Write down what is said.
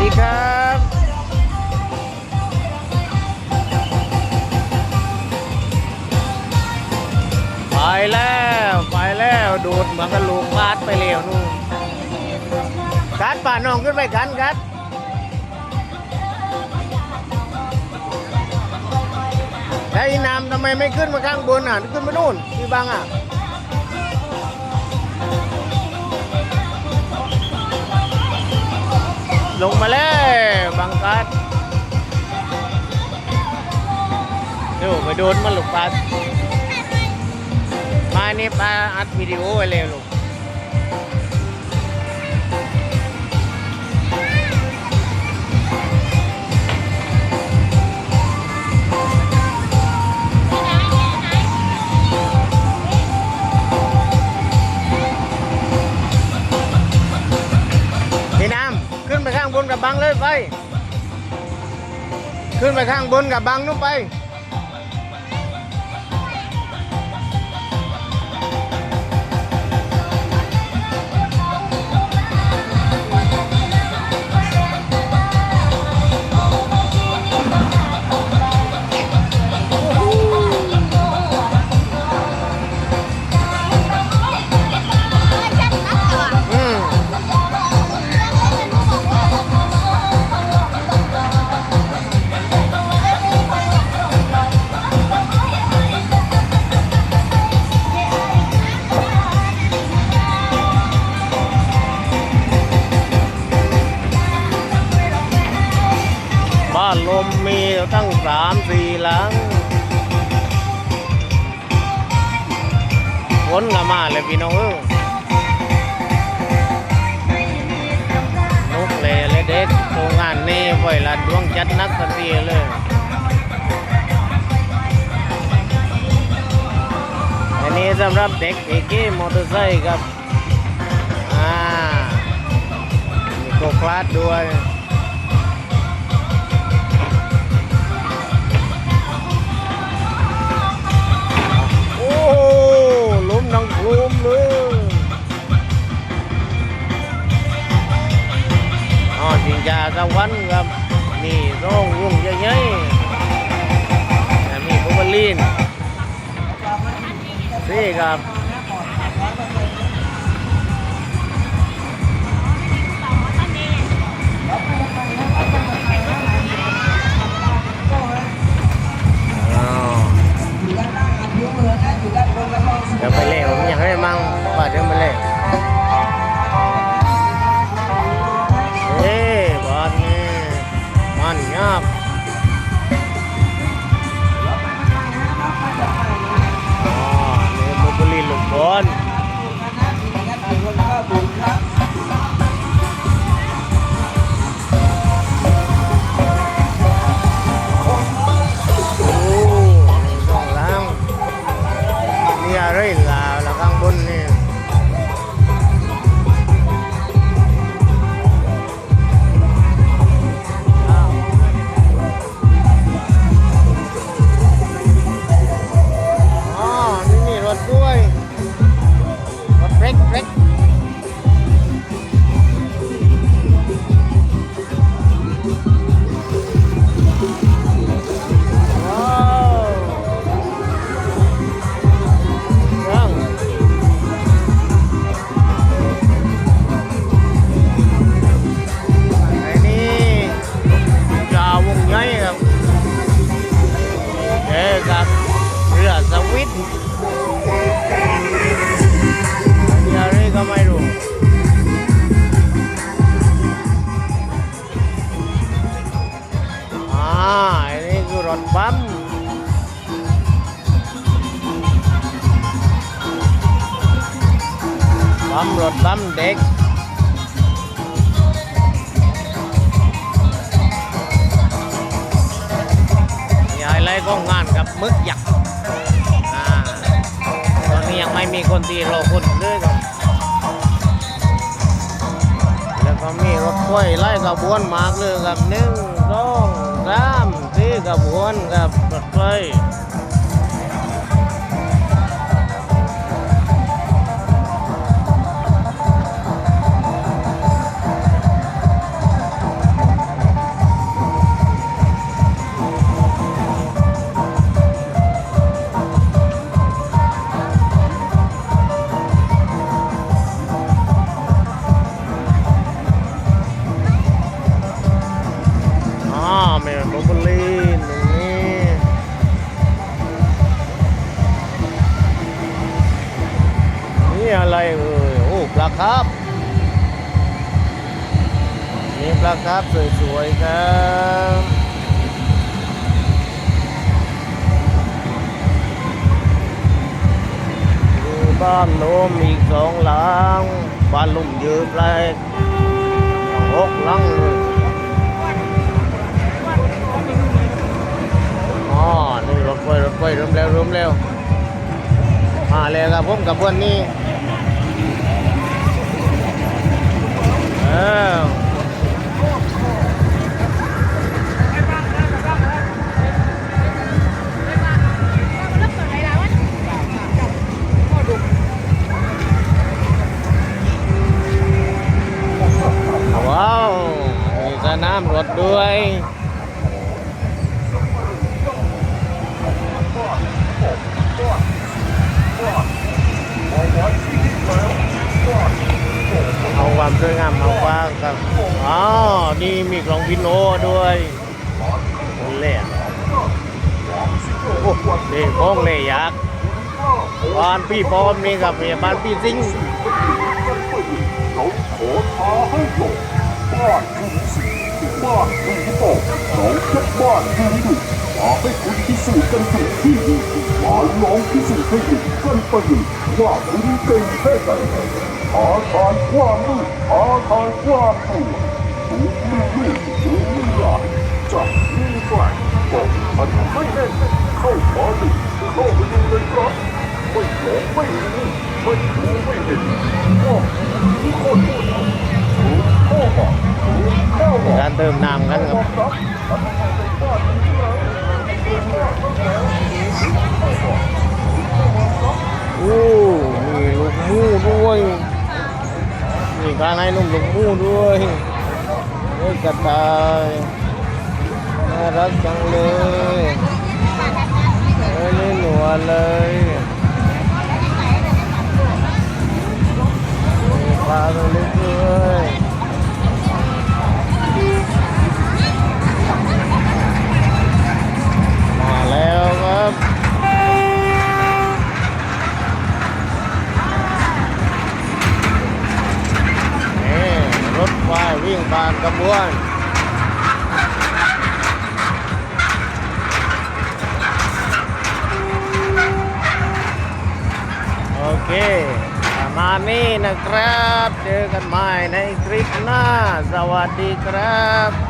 ดีครับ ไปแล้ว ไปแล้วดูดเหมือนกับลูกพาดไปเร็วนู่นกัดป่าน้องขึ้นไปกันกัดแล้วอีน้ำทำไมไม่ขึ้นมาข้างบนอะ ขึ้นมานู่นที่บังอะ ลงมาแล้วบังกัดเดี๋ยวไปโดนมันลูกปัดมานี่ปลาอัดวิดีโอไว้เลยลูก ขึ้นไปข้างบนกับบังนุ่มไป มีตั้งสามสี่หลังฝนก็มาเลยพี่น้องเอ้ยนุกเลยเลยเด็กโรงงานนี้ไว้ละดวงจัดนักกันทีเลยอันนี้สำหรับเด็กเอเกมอเตอร์ไซค์ครับ อ่ามีโกคลาสด้วย ละวันครับนี่ร่องวงใหญ่ๆแต่มีโคบลีนนี่ครับ ด้ว บัมรถบัมเด็กมีไฮไลท์ของงานกับมึกยักษ์อ่าตอนนี้ยังไม่มีคนตีรอคนเลยครับแล้วก็มีรถถ้วยไล่กระบวนมากเลยครับหนึ่งสองสามสี่กระบวนครับรถ ไฟครับมีปลาครับสวยๆครับบ้านโนมอีกสองหลังบ้านลุ่มยืนแรกหกหลังเลยอ๋อนี่รถไฟรถไฟเริ่มเร็วเริ่มเร็วมาแล้วครับผมกับเพื่อนนี่ มีสนามรถด้วยเอาความสวยงามมาฝากครับอ๋อนี่มีกลองพิโนด้วยเล่โอ้นี่โค้งเลยยักษ์บ้านพี่ปอมนี่กับบ้านพี่ซิงเขาขอท้าให้หลบบ้านทุ่งสี บ้านทุ่งโป่งน้องแค่บ้านทุ่งดุมาให้คุณพิสูจน์กันถึงที่นี่มาลองพิสูจน์ให้เห็นกันไปเลยว่าคุณเก่งแค่ไหนท้าทายความมืดท้าทายความปวดดูไม่รู้ดูไม่ยากจับมือไปบอกมันไม่แน่นเข้ามาดูเข้าไปดูเลยครับไม่หลงไม่รู้ไม่รู้ไม่เห็นว่าทุกคนถูกเข้ถูกข้ามาก เติมน้ำกันครับโอ้มีลูกมูด้วยมีการให้นุ่มลูกมูด้วยเฮ้ยกระต่ายน่ารักจังเลยเฮ้ยนี่หนัวเลยมีปลาตัวเล็กด้วย นี้นะครับ เจอกันใหม่ในคลิปหน้า สวัสดีครับ